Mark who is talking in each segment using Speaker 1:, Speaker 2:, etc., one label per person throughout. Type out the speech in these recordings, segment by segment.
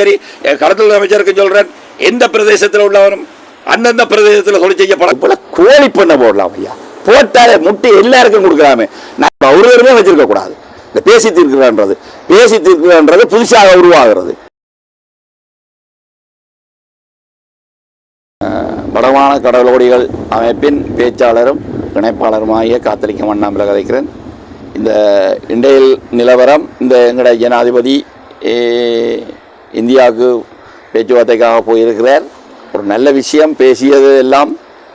Speaker 1: சரி கடத்தல் அமைச்சருக்கு சொல்றேன். எந்த பிரதேசத்தில் உள்ளவரும் அந்தந்த பிரதேசத்தில் சொல்லி செய்யப்படும் போல கோழி பண்ண போடலாம் ஐயா. போட்டாலே முட்டை எல்லாருக்கும் கொடுக்கலாமே. நம்ம ஒருவருமே வச்சிருக்க கூடாது. இந்த பேசி தீர்க்கிறான்றது பேசி தீர்க்கிறான்றது புதுசாக உருவாகிறது. வடமான கடலோடிகள் அமைப்பின் பேச்சாளரும் இணைப்பாளருமாகிய காத்தலிக்க மண்ணாம்பில் கதைக்கிறேன். இந்த இண்டையில் நிலவரம் இந்த எங்களுடைய ஜனாதிபதி இந்தியாவுக்கு பேச்சுவார்த்தைக்காக போயிருக்கிறார். ஒரு நல்ல விஷயம் பேசியது எல்லாம்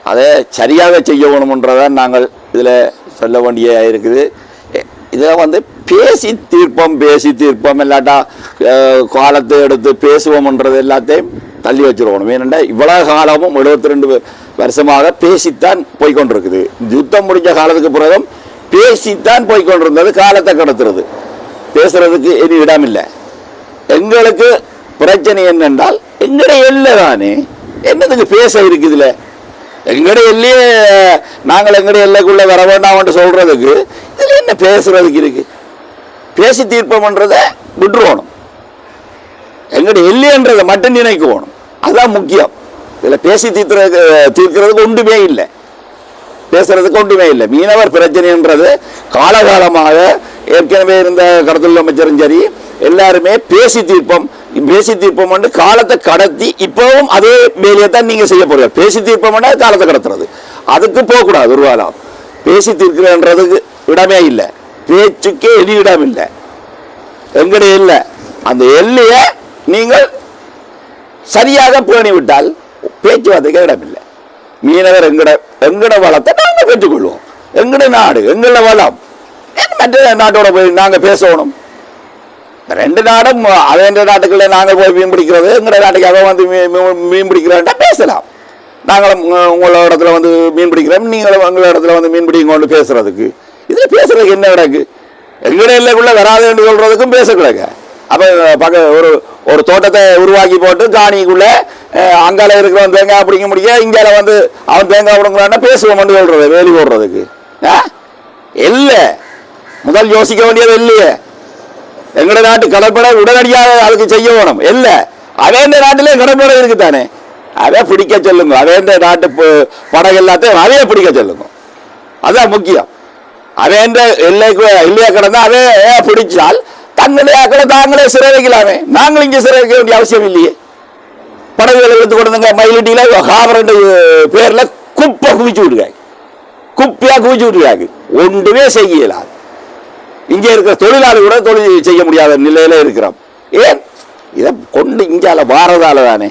Speaker 1: அதை சரியாக செய்யணுன்றதான் நாங்கள் இதில் சொல்ல வேண்டிய இருக்குது. இதில் வந்து பேசி தீர்ப்போம் பேசி தீர்ப்போம் இல்லாட்டா காலத்தை எடுத்து பேசுவோம்ன்றது எல்லாத்தையும் தள்ளி வச்சுருக்கணும். ஏனென்றா இவ்வளவு காலமும் எழுபத்தி ரெண்டு வருஷமாக பேசித்தான் போய்க்கொண்டிருக்குது யுத்தம் முடிஞ்ச காலத்துக்கு பிறகும் பேசித்தான் போய்கொண்டிருந்தது காலத்தை கடத்துறது. பேசுறதுக்கு இனி இடமில்லை. எங்களுக்கு பிரச்சனை என்னென்றால் எங்களுடைய எல்லை தானே? என்னதுக்கு பேச இருக்குதுல? எங்களுடைய எல்லையே நாங்கள் எங்களுடைய எல்லைக்குள்ளே வர வேண்டாம்னு சொல்கிறதுக்கு இதில் என்ன பேசுகிறதுக்கு இருக்குது பேசி தீர்ப்பம் பண்ணுறதை விட்டுருவோணும். எங்களுடைய எல்லைன்றதை மட்டும் நினைக்குவோணும் அதுதான் முக்கியம். இதில் பேசி தீர்த்துற தீர்க்கிறதுக்கு ஒன்றுமே இல்லை. பேசுறதுக்கு ஒன்றுமே இல்லை. மீனவர் பிரச்சனைன்றது காலகாலமாக ஏற்கனவே இருந்த கடத்தல் அமைச்சரும் சரி எல்லாருமே பேசி தீர்ப்பம். பேசி தீர்ப்பம் வந்து காலத்தை கடத்தி இப்பவும் அதே வேலையை தான் நீங்க செய்ய போறீங்க. பேசி தீர்ப்பம் காலத்தை கடத்துறது. அதுக்கு போகக்கூடாது ஒரு காலம் பேசி தீர்க்கிறன்றதுக்கு இடமே இல்லை. பேச்சுக்கே எலி இடம் இல்லை. எங்கடைய இல்லை. அந்த எல்லையை நீங்கள் சரியாக பேணி விட்டால் பேச்சுவார்த்தைக்கு இடமில்லை மீனவர் எங்கட எங்கட வளத்தை நாங்கள் பெற்றுக்கொள்வோம். எங்கட நாடு எங்கள வளம். மற்ற நாட்டோட போய் நாங்கள் பேசணும்? ரெண்டு நாடும் அவன் நாட்டுக்குள்ள நாங்கள் போய் மீன் பிடிக்கிறது? எங்கட நாட்டுக்கு அவன் வந்து மீ- மீன் பிடிக்கிறேன்டா பேசலாம். நாங்களும் உங்களோட இடத்துல வந்து மீன் பிடிக்கிறோம் நீங்களும் உங்களோட இடத்துல வந்து மீன் பிடிங்கன்னு பேசுறதுக்கு. இதில் பேசுறதுக்கு என்ன கிடக்கு எங்கட எல்லைக்குள்ள வராதுன்னு சொல்றதுக்கும் பேசக்கூடாது. அப்போ பக்க ஒரு ஒரு தோட்டத்தை உருவாக்கி போட்டு காணிக்குள்ளே அங்கால இருக்கிறவன் தேங்காய் பிடிக்க முடிய இங்கால வந்து அவன் தேங்காய் பிடுங்கலான்னா பேசுவோம்னு சொல்றது வேலி போடுறதுக்கு. ஆ? இல்லை. முதல் யோசிக்க வேண்டியது இல்லையே. எங்கட நாட்டு கடற்படை உடனடியாக அதுக்கு செய்ய வேணும். இல்ல அவேந்த நாட்டிலே கடற்படை இருக்குதானே அதை பிடிக்க சொல்லுங்க. அவேந்த நாட்டு படகு எல்லாத்தையும் அதையே பிடிக்க சொல்லுங்க. அதுதான் முக்கியம். அவேந்த எல்லைக்கு எல்லையா கிடந்தா அதே பிடிச்சால் தங்களே அக்கட தாங்களே சிறை வைக்கலாமே நாங்களும் இங்கே சிறை வைக்க வேண்டிய அவசியம் இல்லையே. படகுகளை எடுத்து கொடுத்துங்க மயிலிட்டியில் ஹாபரண்ட் பேரில் குப்பை குவிச்சு விடுறாங்க குப்பையாக குவிச்சு விடுறாங்க ஒன்றுமே செய்யலாம் இங்கே இருக்கிற தொழிலாளி கூட தொழில் செய்ய முடியாத நிலையில் இருக்கிறோம் ஏன்? இதை கொண்டு இங்கால வாரதால தானே.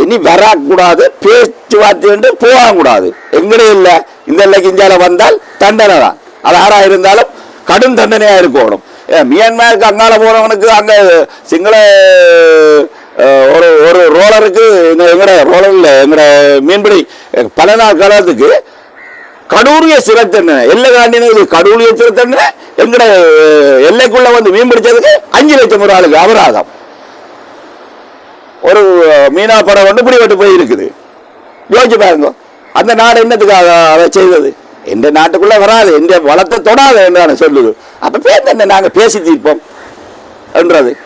Speaker 1: இனி வரக்கூடாது பேச்சுவார்த்தை போகக்கூடாது. எங்கடே இல்லை. இந்த இல்லைக்கு இந்தியாவில் வந்தால் தண்டனை தான். அது யாராக இருந்தாலும் கடும் தண்டனையாக இருக்கணும். ஏன் மியான்மருக்கு அங்கால போறவனுக்கு அங்கே சிங்கள ஒரு ஒரு ரோலருக்கு இந்த எங்கட ரோலர் இல்லை எங்கட மீன்பிடி பல நாள் காலத்துக்கு கடூரிய சிறை தண்டனை. எல்லை காண்டினது கடூரிய சிறை தண்டனை. எங்கட எல்லைக்குள்ள வந்து மீன் பிடிச்சதுக்கு அஞ்சு லட்சம் ஒரு ஆளுக்கு அபராதம். ஒரு மீனா படம் கொண்டு பிடிபட்டு போயிருக்குது. யோசிச்சு பாருங்க. அந்த நாடு என்னத்துக்காக அதை செய்தது? எந்த நாட்டுக்குள்ள வராது. எந்த வளத்தை தொடாது என்று சொல்லுது. அப்ப பேர் நாங்கள் பேசி தீர்ப்போம். என்றது.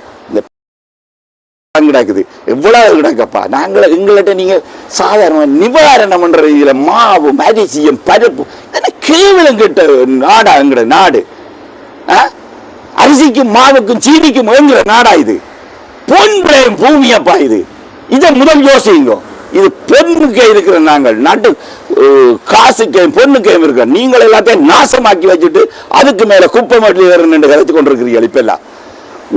Speaker 1: கிடக்குது. எவ்வளவு கிடக்கப்பா? நாங்கள் எங்கள்கிட்ட நீங்க சாதாரண நிவாரணம் என்ற இதுல மாவு அரிசியம் பருப்பு இதெல்லாம் கேவலம் கிட்ட நாடா எங்கட நாடு? அரிசிக்கும் மாவுக்கும் சீனிக்கும் எங்கிற நாடா இது? பொன் விளையும் பூமியப்பா இது. இதை முதல் யோசிங்க. இது பொண்ணுக்கு இருக்கிற நாங்கள். நாட்டு காசுக்கே பொண்ணுக்கே இருக்கிற நீங்கள் எல்லாத்தையும் நாசமாக்கி வச்சுட்டு அதுக்கு மேல குப்பை மட்டும் வேறு கதைத்து கொண்டிருக்கிறீர்கள் இப்ப எல்லாம்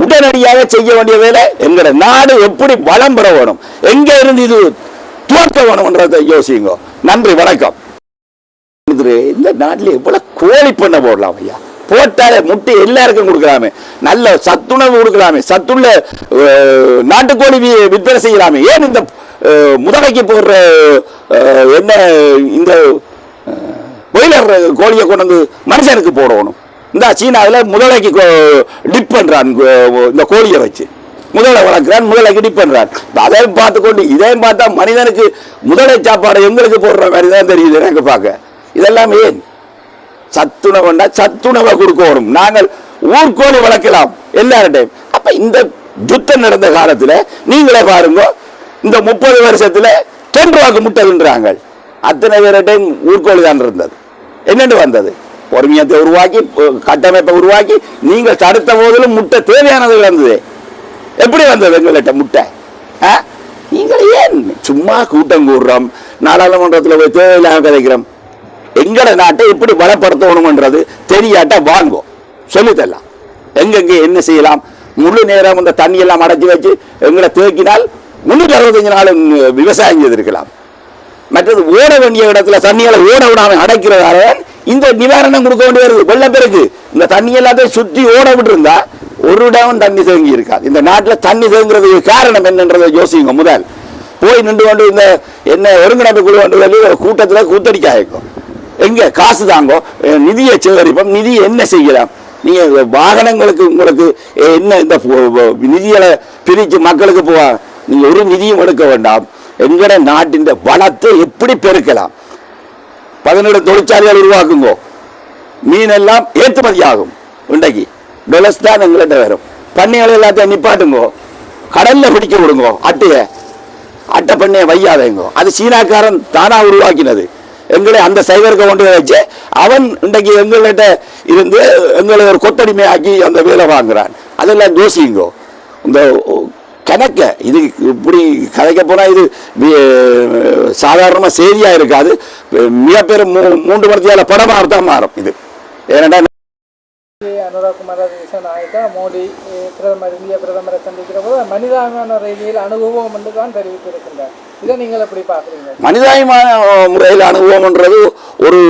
Speaker 1: உடனடியாக செய்ய வேண்டிய வேலை எங்கட நாடு எப்படி வளம் பெற வேணும்? எங்க இருந்து இது துவக்க வேணும்ன்றதை யோசிங்க நன்றி வணக்கம். இந்த நாட்டில் எவ்வளவு கோழி பண்ண போடலாம் ஐயா? போட்டாலே முட்டை எல்லாருக்கும் கொடுக்கலாமே. நல்ல சத்துணவு கொடுக்கலாமே. சத்துள்ள நாட்டுக்கோழி விற்பனை செய்யலாமே. ஏன் இந்த முதலைக்கு போடுற என்ன இந்த பொயிலர் கோழியை கொண்டு வந்து மனுஷனுக்கு போடணும் இந்த சீனாவில் முதலைக்கு டிப் பண்ணுறான் கோ- இந்த கோழியை வச்சு முதலை வளர்க்குறான் முதலைக்கு டிப் பண்ணுறான் அதையும் பார்த்துக்கொண்டு இதையும் பார்த்தா மனிதனுக்கு முதலை சாப்பாடு எங்களுக்கு போடுற மாதிரி தான் தெரியுது எனக்கு பார்க்க. இதெல்லாம் ஏன்? சத்துணவுண்டா சத்துணவை கொடுக்கணும். நாங்கள் ஊர்கோழி வளர்க்கலாம் எல்லார்டையும் அப்போ இந்த யுத்தம் நடந்த காலத்தில் நீங்களே பாருங்க இந்த முப்பது வருஷத்தில் தொன்றுவாக்கு ரூபாய்க்கு முட்டை அத்தனை பேர்டையும் ஊர்கோழி தான் இருந்தது. என்னென்னு வந்தது? பொறுமையத்தை உருவாக்கி கட்டமைப்பை உருவாக்கி நீங்கள் தடுத்த போதிலும் முட்டை தேவையானது வந்தது. எப்படி வந்தது எங்கள்கிட்ட முட்டை? ஆ? நீங்கள் ஏன் சும்மா கூட்டம் கூடுறோம்? நாடாளுமன்றத்தில் போய் தேவையில்லாம கதைக்கிறோம். எங்களை நாட்டை எப்படி பலப்படுத்தணும்ன்றது தெரியாட்டா வாங்கும் சொல்லித்தரலாம் எங்கெங்கே என்ன செய்யலாம்? முழு நேரம் இந்த தண்ணியெல்லாம் அடைச்சி வச்சு எங்களை தேக்கினால் முன்னூற்றி அறுபத்தஞ்சு நாள் விவசாயம் செய்திருக்கலாம். மற்றது ஓட வேண்டிய இடத்துல தண்ணியால் ஓட விடாமல் அடைக்கிறதால இந்த நிவாரணம் கொடுக்க வேண்டி வருது வெள்ளப்பெருக்கு இந்த தண்ணி எல்லாத்தையும் சுற்றி ஓட விட்டுருந்தா ஒரு இடம் தண்ணி தேங்கி இருக்காது. இந்த நாட்டில் தண்ணி தேங்குறதுக்கு காரணம் என்னன்றதை யோசிங்க முதல். போய் நின்று கொண்டு இந்த என்ன ஒருங்கிணைப்பு குழு கொண்டு சொல்லி ஒரு கூட்டத்துல கூத்தடிக்க ஆயிருக்கும் எங்கே? காசு தாங்கோ. நிதியை சேகரிப்போம். நிதி என்ன செய்யலாம்? நீங்கள் வாகனங்களுக்கு உங்களுக்கு என்ன இந்த நிதிகளை பிரித்து மக்களுக்கு போவா? நீங்கள் ஒரு நிதியும் எடுக்க வேண்டாம். எங்கட நாட்டின் வளத்தை எப்படி பெருக்கலாம்? பதினேழு தொழிற்சாலைகள் உருவாக்குங்கோ. மீன் எல்லாம் ஏற்றுமதி ஆகும் இன்றைக்கு டொலஸ் தான் எங்கள்கிட்ட வரும். பண்ணைகள் எல்லாத்தையும் நிப்பாட்டுங்கோ. கடல்ல பிடிக்க விடுங்கோ. அட்டைய அட்டை பண்ணையை வையாதேங்கோ. அது சீனாக்காரன் தானா உருவாக்கினது. எங்களை அந்த சைவருக்கு கொண்டு வச்சு அவன் இன்றைக்கு எங்கள்கிட்ட இருந்து எங்களை ஒரு கொத்தடிமை ஆக்கி அந்த வேலை வாங்குறான். அதெல்லாம் யோசிங்கோ இந்த கணக்க. இது இப்படி கதைக்க போனால் இது சாதாரணமாக செய்தியாக இருக்காது. மிகப்பெரும் மூ மூன்று மணித்தியால படமாக தான் மாறும் இது. ஏன்னா
Speaker 2: அனுராகுமார திசாநாயக்கா மோடி பிரதமர் இந்திய பிரதமரை சந்திக்கிற போது மனிதாபிமான ரீதியில் அனுபவம் என்று தான் தெரிவித்திருக்கின்றார். இதை நீங்கள் எப்படி பார்க்குறீங்க?
Speaker 1: மனிதாயமான முறையில் அனுபவம்ன்றது ஒரு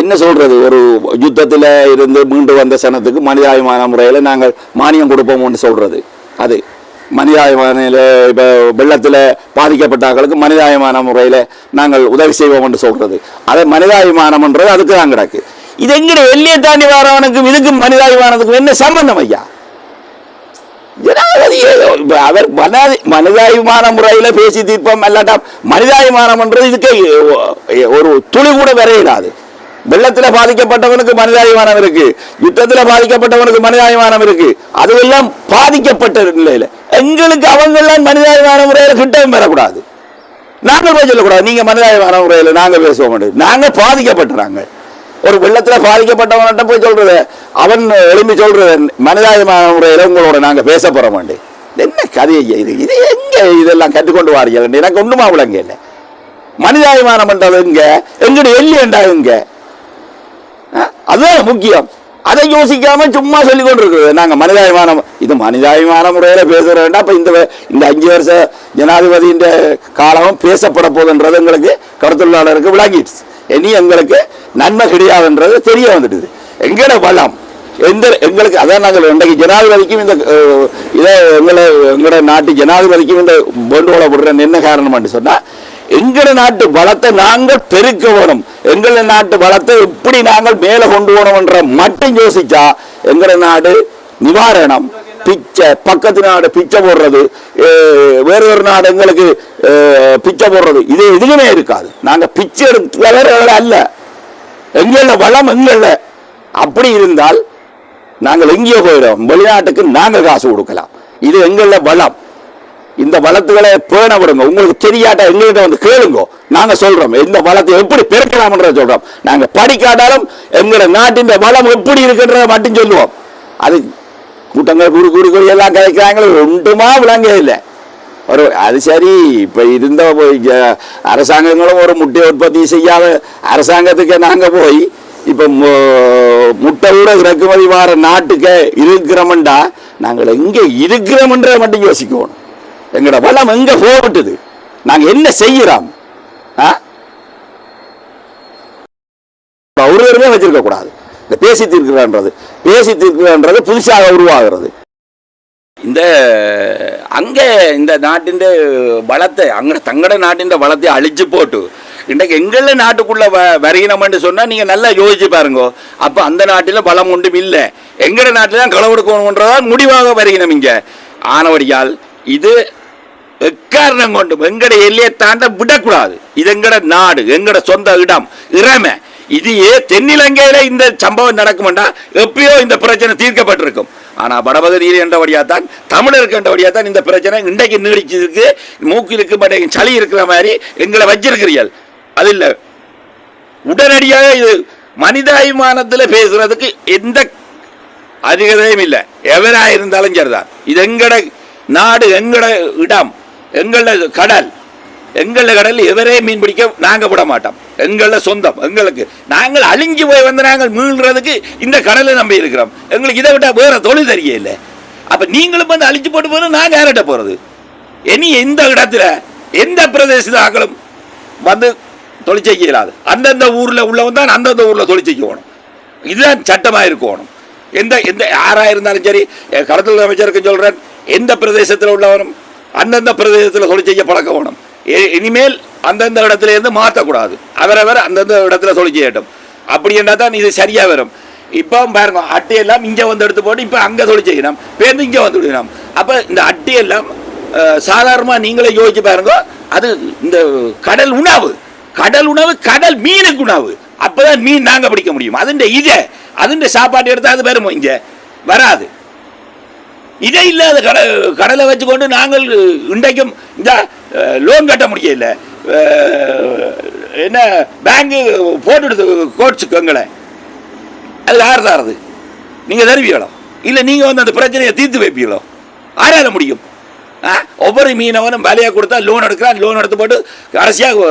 Speaker 1: என்ன சொல்றது? ஒரு யுத்தத்தில் இருந்து மீண்டு வந்த சனத்துக்கு மனிதாயமான முறையில் நாங்கள் மானியம் கொடுப்போம்னு சொல்றது. அது. மனிதாயமான இப்போ வெள்ளத்தில் பாதிக்கப்பட்டார்களுக்கு மனிதாயமான முறையில் நாங்கள் உதவி செய்வோம்னு சொல்கிறது அது மனிதாபிமானம்ன்றது அதுக்கு தான் கிடக்கு. இது எங்கட எல்லையை தாண்டி வரவனுக்கும் இதுக்கும் மனிதாபிமானத்துக்கும் என்ன சம்பந்தம் ஐயா? ஜனாதிபதியே அவர் மன மனிதாயமான முறையில் பேசி தீர்ப்போம் அல்லாட்டாம் மனிதாபிமானம்ன்றது இதுக்கு ஒரு துளி கூட விரையிடாது வெள்ளத்தில் பாதிக்கப்பட்டவனுக்கு மனிதாபிமானம் இருக்கு. யுத்தத்தில் பாதிக்கப்பட்டவனுக்கு மனிதாபிமானம் இருக்கு. அதுவெல்லாம் பாதிக்கப்பட்ட நிலையில். எங்களுக்கு அவங்கெல்லாம் மனிதாபிமான முறையில் கிட்டவும் பெறக்கூடாது. நாங்கள் போய் சொல்லக்கூடாது. நீங்கள் மனிதாபிமான முறையில் நாங்கள் பேசுவோம் நாங்கள் பாதிக்கப்பட்டுறாங்க ஒரு வெள்ளத்தில் பாதிக்கப்பட்டவன்கிட்ட போய் சொல்கிறது அவன் எழுப்பி சொல்கிறது மனிதாபிமான முறையில் உங்களோட நாங்கள் பேச போறோம் என்ன கதையை? இது இது எங்கே இதெல்லாம் கற்றுக்கொண்டு வாரீங்க எனக்கு ஒன்றுமா விளங்க இல்லை. மனிதாபிமானம் பண்ணுறது இங்கே எங்கடி எல்லி என்றாங்க அதுதான் முக்கியம். அதை யோசிக்காம சும்மா சொல்லி கொண்டிருக்கிறது நாங்க மனிதாயமான இது மனிதாபிமான முறையில பேசுற வேண்டாம். இப்ப இந்த இந்த அஞ்சு வருஷ ஜனாதிபதியின் காலமும் பேசப்பட போதுன்றது எங்களுக்கு கருத்துள்ளாளருக்கு விளங்கிடுச்சு. இனி எங்களுக்கு நன்மை கிடையாதுன்றது தெரிய வந்துடுது. எங்கட பலம் எந்த எங்களுக்கு அதான் நாங்கள் இன்றைக்கு ஜனாதிபதிக்கும் இந்த இதை எங்களை எங்களோட நாட்டு ஜனாதிபதிக்கும் இந்த வேண்டுகோளை விடுறேன் என்ன காரணம்னு சொன்னா எங்கள நாட்டு வளத்தை நாங்கள் பெருக்க வேணும். எங்கள நாட்டு வளத்தை எப்படி நாங்கள் மேலே கொண்டு போகணும்ன்ற மட்டும் யோசிச்சா எங்கள நாடு நிவாரணம் பிச்சை பக்கத்து நாடு பிச்சை போடுறது வேறு ஒரு நாடு எங்களுக்கு பிச்சை போடுறது. இது எதுவுமே இருக்காது. நாங்கள் பிச்சை எடுத்து அல்ல. எங்கள வளம் எங்கள அப்படி இருந்தால் நாங்கள் எங்கேயோ போயிடும். வெளிநாட்டுக்கு நாங்கள் காசு கொடுக்கலாம். இது எங்கள வளம். இந்த வளத்துகளை பேண விடுங்க. உங்களுக்கு தெரியாட்டா எங்ககிட்ட வந்து கேளுங்க. நாங்க சொல்றோம். இந்த வளத்தை எப்படி பெருக்கலாம்ன்றத சொல்றோம். நாங்க படிக்காட்டாலும் எங்களோட நாட்டின் வளம் எப்படி இருக்குன்றத மட்டும் சொல்லுவோம். அது கூட்டங்கள் குறு குறு குறு எல்லாம் கிடைக்கிறாங்களோ ஒன்றுமா விளங்க இல்லை. ஒரு அது சரி இப்போ இருந்த அரசாங்கங்களும் ஒரு முட்டை உற்பத்தி செய்யாத அரசாங்கத்துக்கு நாங்கள் போய் இப்போ முட்டை கூட இறக்குமதி வார நாட்டுக்கு இருக்கிறோம்டா நாங்கள் எங்கே இருக்கிறோம்ன்றத மட்டும் யோசிக்கணும். எங்களோட வளம் எங்க போகட்டுது நாங்க என்ன செய்கிறோம் ஆ? ஒருவருமே வச்சிருக்க கூடாது. இந்த பேசி தீர்க்கிறான்றது பேசி தீர்க்கிறான்றது புதுசாக உருவாகிறது. இந்த அங்கே இந்த நாட்டின் வளத்தை அங்கே தங்கட நாட்டின் வளத்தை அழிச்சு போட்டு இன்றைக்கு எங்கள நாட்டுக்குள்ள வ வரையினம்னு சொன்னா நீங்க நல்லா யோசிச்சு பாருங்க. அப்போ அந்த நாட்டில பலம் ஒன்றும் இல்லை. எங்கட நாட்டில் தான் களவெடுக்கணுன்றதான் முடிவாக வருகினம் இங்க. ஆனவடியால் இது எக்காரணம் கொண்டு எங்கட எல்லையை தாண்ட விடக்கூடாது. இது எங்கட நாடு எங்கட சொந்த இடம் இறமை. இது தென்னிலங்கையில இந்த சம்பவம் நடக்குமெண்டா எப்பயோ இந்த பிரச்சனை தீர்க்கப்பட்டிருக்கும். ஆனால் வடபகுதியில் என்றபடியாக தான் தமிழருக்கு என்றபடியாக தான் இந்த பிரச்சனை இன்றைக்கு நீடிச்சிருக்கு. மூக்கு இருக்கு பட் சளி இருக்கிற மாதிரி எங்களை வச்சிருக்கிறீர்கள். அது இல்லை. உடனடியாக இது மனிதாபிமானத்தில் பேசுறதுக்கு எந்த அதிகதையும் இல்லை. எவராக இருந்தாலும் சரிதான். இது எங்கட நாடு எங்கட இடம் எங்களது கடல். எங்கள கடல் எவரே மீன் பிடிக்க நாங்கள் விட மாட்டோம். எங்கள சொந்தம். எங்களுக்கு நாங்கள் அழிஞ்சு போய் வந்து நாங்கள் மீள்றதுக்கு இந்த கடலை நம்பி இருக்கிறோம். எங்களுக்கு இதை விட்டால் வேற தொழில் தெரிய இல்லை அப்போ நீங்களும் வந்து அழிஞ்சு போட்டு போகணும் நாங்கள் யார்கிட்ட போகிறது இனி எந்த இடத்துல எந்த பிரதேசத்தில் ஆக்களும் வந்து தொழிற்சை இயலாது. அந்தந்த ஊரில் உள்ளவன் தான் அந்தந்த ஊரில் தொழிற்சை போகணும். இதுதான் சட்டமாக இருக்கணும். எந்த எந்த யாராக இருந்தாலும் சரி கடத்தல் அமைச்சருக்கு சொல்கிறேன் எந்த பிரதேசத்தில் உள்ளவனும் அந்தந்த பிரதேசத்தில் சொல்லி செய்ய பழக்க வேணும் இனிமேல் அந்தந்த இடத்துல இருந்து மாற்றக்கூடாது. அவரவர் அந்தந்த இடத்துல சொல்லி செய்யட்டும். அப்படி என்றால் தான் இது சரியாக வரும். இப்போ பாருங்க அட்டையெல்லாம் இங்கே வந்து எடுத்து போட்டு இப்போ அங்கே சொல்லி செய்யணும். பேருந்து இங்கே வந்து விடணும். அப்போ இந்த அட்டையெல்லாம் சாதாரணமாக நீங்களே யோசிச்சு பாருங்க அது இந்த கடல் உணவு. கடல் உணவு கடல் மீனுக்கு உணவு. அப்போதான் மீன் நாங்கள் பிடிக்க முடியும். அதுண்ட இதை அதுண்ட சாப்பாடு எடுத்தால் அது வருமோ இங்கே. வராது. இதே இல்லாத கட கடலை வச்சுக்கொண்டு நாங்கள் இன்றைக்கும் இந்த லோன் கட்ட முடியல. என்ன பேங்கு போட்டு கோட்ஸுக்கு எங்களை. அது யார் தாரது நீங்கள் தருவீங்களோ இல்லை நீங்கள் வந்து அந்த பிரச்சனையை தீர்த்து வைப்பீங்களோ? ஆராய முடியும். ஆ? ஒவ்வொரு மீனவனும் வேலையாக கொடுத்தா லோன் எடுக்கிறான் லோன் எடுத்து போட்டு கடைசியாக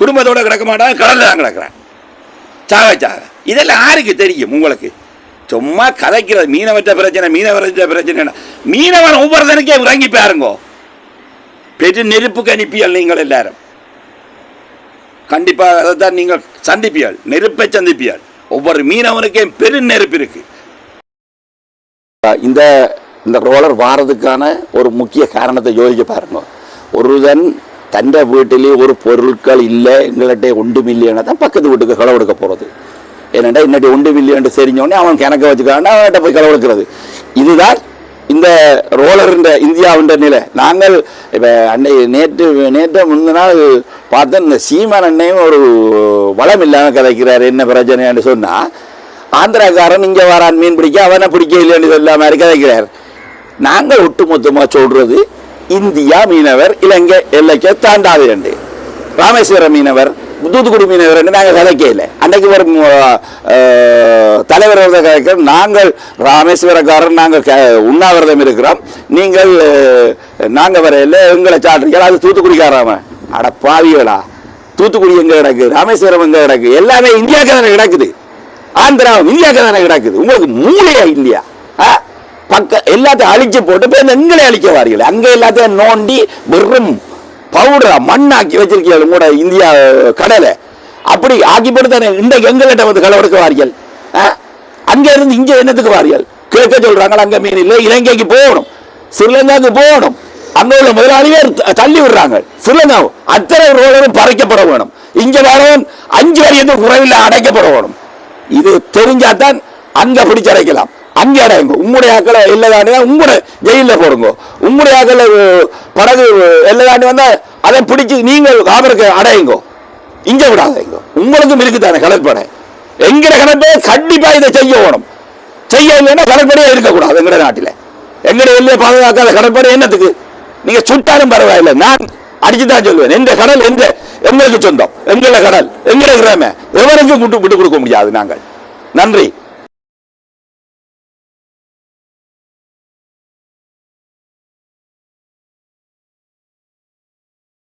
Speaker 1: குடும்பத்தோடு கிடக்க மாட்டான் கடலில் தான் கிடக்குறான். சாக சாக. இதெல்லாம் யாருக்கு தெரியும் உங்களுக்கு? சும்மா கதைக்கிறது. மீனவற்ற பிரச்சனை மீனவரற்ற பிரச்சனை மீனவன் ஒவ்வொருத்தனுக்கே இறங்கி பாருங்கோ பெரு நெருப்புக்கு அனுப்பியல் நீங்கள் எல்லாரும். கண்டிப்பாக அதைத்தான் நீங்கள் சந்திப்பியால் நெருப்பை சந்திப்பியால். ஒவ்வொரு மீனவனுக்கே பெரு நெருப்பு இருக்கு. இந்த இந்த ரோலர் வாரதுக்கான ஒரு முக்கிய காரணத்தை யோசிக்க பாருங்க. ஒருதன் தந்த வீட்டிலே ஒரு பொருட்கள் இல்லை எங்கள்கிட்ட ஒன்றும் இல்லைன்னா தான் பக்கத்து வீட்டுக்கு களவு எடுக்க போகிறது என்னென்னா இன்னடி உண்டு வில்லி என்று தெரிஞ்சோடனே அவன் கணக்க வச்சுக்காண்டா அவன்கிட்ட போய் கடவுளுக்கிறது இதுதான் இந்த ரோலருன்ற இந்தியாவுன்ற நிலை. நாங்கள் இப்போ அன்னை நேற்று நேற்று முந்தின நாள் பார்த்தேன் இந்த சீமான் அண்ணையும் ஒரு வளம் இல்லாமல் கதைக்கிறார் என்ன பிரச்சனைன்னு சொன்னால் ஆந்திராக்காரன் இங்கே வரான் மீன் பிடிக்க அவனை பிடிக்க இல்லைன்னு சொல்ல மாதிரி கதைக்கிறார்? நாங்கள் ஒட்டுமொத்தமாக சொல்கிறது இந்தியா மீனவர் இலங்கை எல்லைக்கே தாண்டாது என்று. ராமேஸ்வரம் மீனவர் தூத்துக்குடி மீனவர் என்று நாங்கள் கதைக்க அன்றைக்கு அன்னைக்கு தலைவர் கதைக்கிற நாங்கள் ராமேஸ்வரக்காரன் நாங்கள் க- உண்ணாவிரதம் இருக்கிறோம். நீங்கள் நாங்கள் வரையில் எங்களை சாட்டுறீங்க அது தூத்துக்குடிக்காராம அட பாவிகளா. தூத்துக்குடி எங்கே கிடக்கு? ராமேஸ்வரம் எங்கே கிடக்கு? எல்லாமே இந்தியாவுக்கு தானே கிடக்குது. ஆந்திராவும் இந்தியாவுக்கு தானே கிடக்குது. உங்களுக்கு மூளையா இல்லையா? ஆ? பக்க எல்லாத்தையும் அழிச்சு போட்டு போய் எங்களை அழிக்க வாரீர்கள் அங்கே எல்லாத்தையும் நோண்டி வெறும் பவுடரா மண்ணாக்கி வச்சிருக்கீங்க உங்களோட இந்தியா கடலை. அப்படி ஆக்கிப்படுத்த தானே இன்றைக்கு எங்கள்கிட்ட வந்து களவெடுக்க வாரியல் ஆ? இருந்து இங்கே என்னத்துக்கு வாரீர்கள் கேட்க சொல்றாங்களா அங்கே மீன் இல்லை இலங்கைக்கு போகணும். ஸ்ரீலங்காவுக்கு போகணும். அங்கே உள்ள முதலாளியே தள்ளி விடுறாங்க. ஸ்ரீலங்கா அத்தனை ரோலரும் பறைக்கப்பட வேணும். இங்கே வரவன் அஞ்சு வரையத்துக்கு குறைவில் அடைக்கப்பட வேணும். இது தெரிஞ்சாதான் அங்கே பிடிச்சு அடைக்கலாம் அங்கே அடையுங்க உங்களுடைய ஆக்களை இல்லதாண்டி உங்களை ஜெயிலில் போடுங்க. உங்களுடைய ஆக்களை படகு இல்லதாண்டி வந்தால் அதை பிடிச்சி நீங்கள் காவலுக்கு அடையுங்க. இங்கே விடாதீங்க உங்களுக்கும் இருக்குதானே கடற்படை? எங்கிற கடற்படை கண்டிப்பாக இதை செய்ய வேணும். செய்ய இல்லைன்னா கடற்படையே இருக்கக்கூடாது எங்கட நாட்டில். எங்கட எல்லையை பாதுகாக்காத கடற்படை என்னத்துக்கு? நீங்கள் சுட்டாலும் பரவாயில்லை. நான் அடிச்சு தான் சொல்லுவேன் எந்த கடல் எந்த எங்களுக்கு சொந்தம். எங்கள கடல் எங்கள கிராம. எவருக்கும் விட்டு விட்டு கொடுக்க முடியாது நாங்கள். நன்றி.